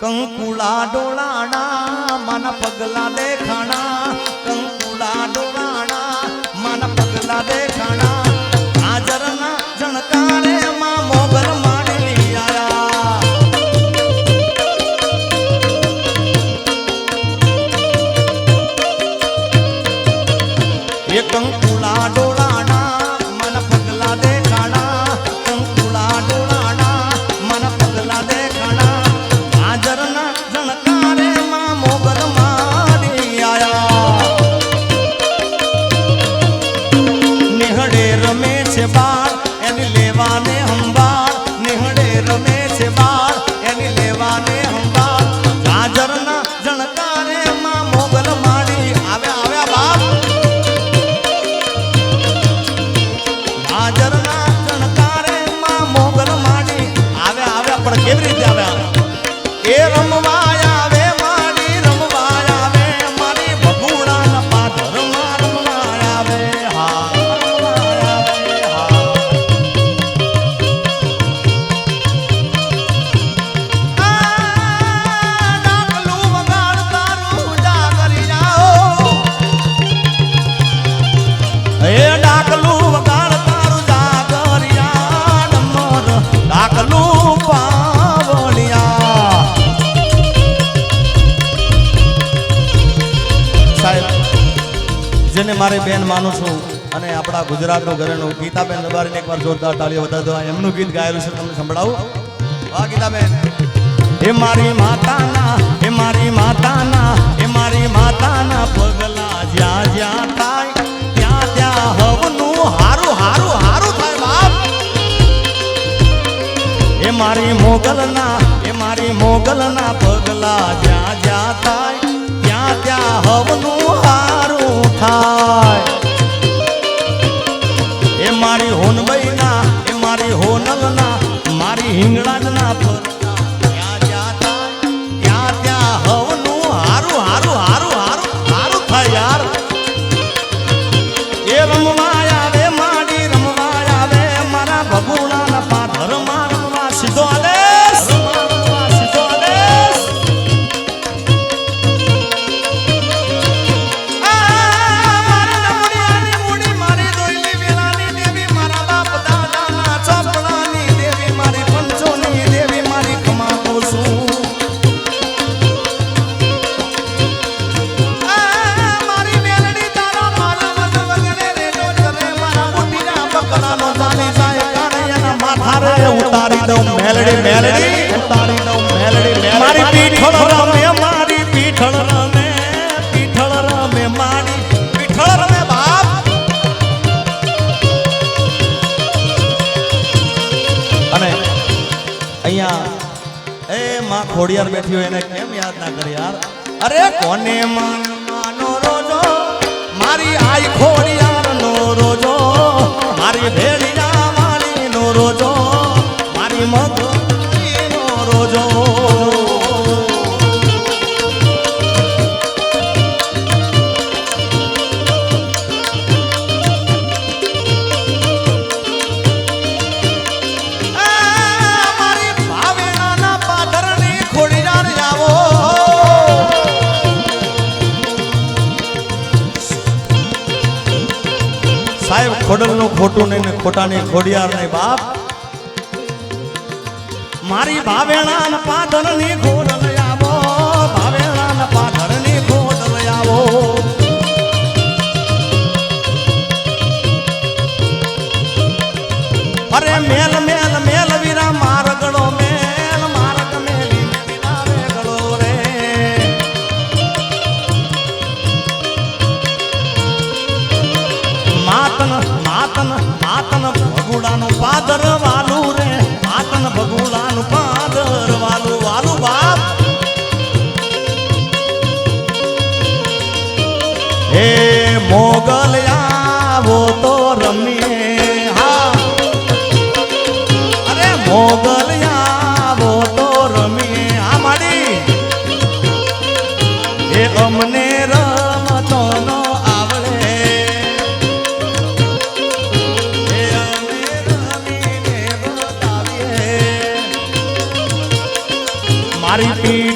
કંકુલા ડોળાણા માના પગલા દેખાણા. કંકુલા ડોળાણા માના પગલા દેખાણા. every day. જેને મારી બેન માનું છું અને આપણા ગુજરાતનું ઘરેનું ગીતાબેન રબારીને એકવાર જોરદાર તાળીઓ વધારી દો એમનું ગીત ગાયેલું છે, તમને સંભળાવું? વાહ, ગીતાબેન. એ મારી માતાના એ મારી માતાના એ મારી માતાના પગલા જ્યાં જ્યાં થાય, ત્યાં ત્યાં હવનું હારું હારું હારું થાય, બાપ. એ મારી મોગલના એ મારી મોગલના પગલા જ્યાં જ્યાં થાય, ત્યાં ત્યાં હવનું હારું એ માં ખોડિયાર બેઠી હોય એને કેમ યાદ ના કરી યાર? અરે કોને માન માનો રોજો? મારી આઈ ખોડિયાર નો રોજો? મારી ભેડિયા ખોટું નહીં ને બાપ, મારી ભાવેણા ને પાદરની પાદરની લઈ આવો, ભાવેણાના પાદરની લઈ આવો. અરે મેલ મેલ મેલ વીરા મારગડો મેલ મારગ મેલી વીરા વેગડો રે. માતન માતન માતન ભગુડાનું પાદર વાલું રે માતન ભગુડાનું પાદર વાલું વાલું બાપ હે हरि